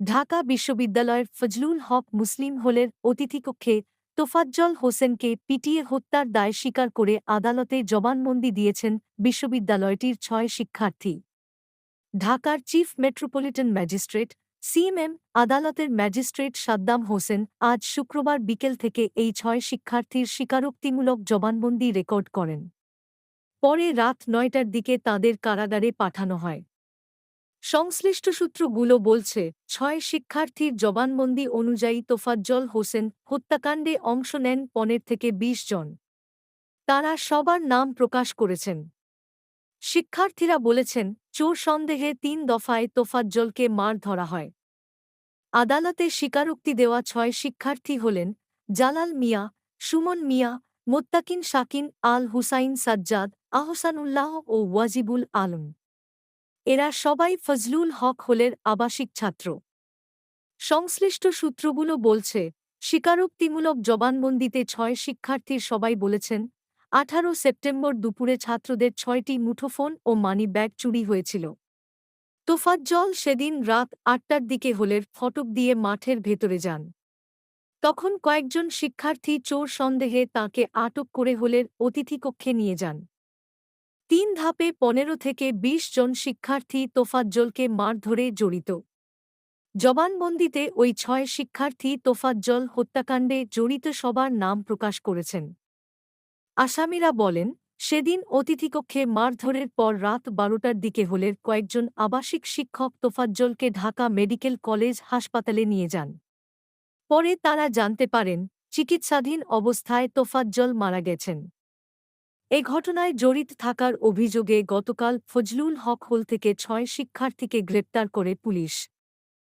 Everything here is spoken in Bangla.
ঢাকা বিশ্ববিদ্যালয়ের ফজলুল হক মুসলিম হলের অতিথিকক্ষে তোফাজ্জল হোসেনকে পিটিয়ে হত্যার দায় স্বীকার করে আদালতে জবানবন্দি দিয়েছেন বিশ্ববিদ্যালয়টির ছয় শিক্ষার্থী। ঢাকার চিফ মেট্রোপলিটন ম্যাজিস্ট্রেট সিএমএম আদালতের ম্যাজিস্ট্রেট সাদ্দাম হোসেন আজ শুক্রবার বিকেল থেকে এই ছয় শিক্ষার্থীর স্বীকারোক্তিমূলক জবানবন্দি রেকর্ড করেন। পরে রাত নয়টার দিকে তাদের কারাগারে পাঠানো হয়। সংশ্লিষ্ট সূত্রগুলো বলছে, ছয় শিক্ষার্থীর জবানবন্দি অনুযায়ী তোফাজ্জল হোসেন হত্যাকাণ্ডে অংশ নেন পনেরো থেকে ২০ জন। তারা সবার নাম প্রকাশ করেছেন। শিক্ষার্থীরা বলেছেন, চোর সন্দেহে তিন দফায় তোফাজ্জলকে মার ধরা হয়। আদালতে স্বীকারোক্তি দেওয়া ছয় শিক্ষার্থী হলেন জালাল মিয়া, সুমন মিয়া, মোত্তাকিন শাকিন আল হুসাইন সাজ্জাদ, আহসানুল্লাহ ও ওয়াজিবুল আলম। এরা সবাই ফজলুল হক হলের আবাসিক ছাত্র। সংশ্লিষ্ট সূত্রগুলো বলছে, স্বীকারোক্তিমূলক জবানবন্দিতে ছয় শিক্ষার্থীর সবাই বলেছেন, আঠারো সেপ্টেম্বর দুপুরে ছাত্রদের ছয়টি মুঠোফোন ও মানি ব্যাগ চুরি হয়েছিল। তোফাজ্জল সেদিন রাত আটটার দিকে হলের ফটক দিয়ে মাঠের ভেতরে যান। তখন কয়েকজন শিক্ষার্থী চোর সন্দেহে তাকে আটক করে হলের অতিথিকক্ষে নিয়ে যান। তিন ধাপে পনেরো থেকে ২০ জন শিক্ষার্থী তোফাজ্জলকে মারধরে জড়িত। জবানবন্দিতে ওই ছয় শিক্ষার্থী তোফাজ্জল হত্যাকাণ্ডে জড়িত সবার নাম প্রকাশ করেছেন। আসামিরা বলেন, সেদিন অতিথিকক্ষে মারধরের পর রাত বারোটার দিকে হলের কয়েকজন আবাসিক শিক্ষক তোফাজ্জলকে ঢাকা মেডিকেল কলেজ হাসপাতালে নিয়ে যান। পরে তারা জানতে পারেন, চিকিৎসাধীন অবস্থায় তোফাজ্জল মারা গেছেন। এ ঘটনায় জড়িত থাকার অভিযোগে গতকাল ফজলুল হক হোল থেকে ছয় শিক্ষার্থীকে গ্রেপ্তার করে পুলিশ।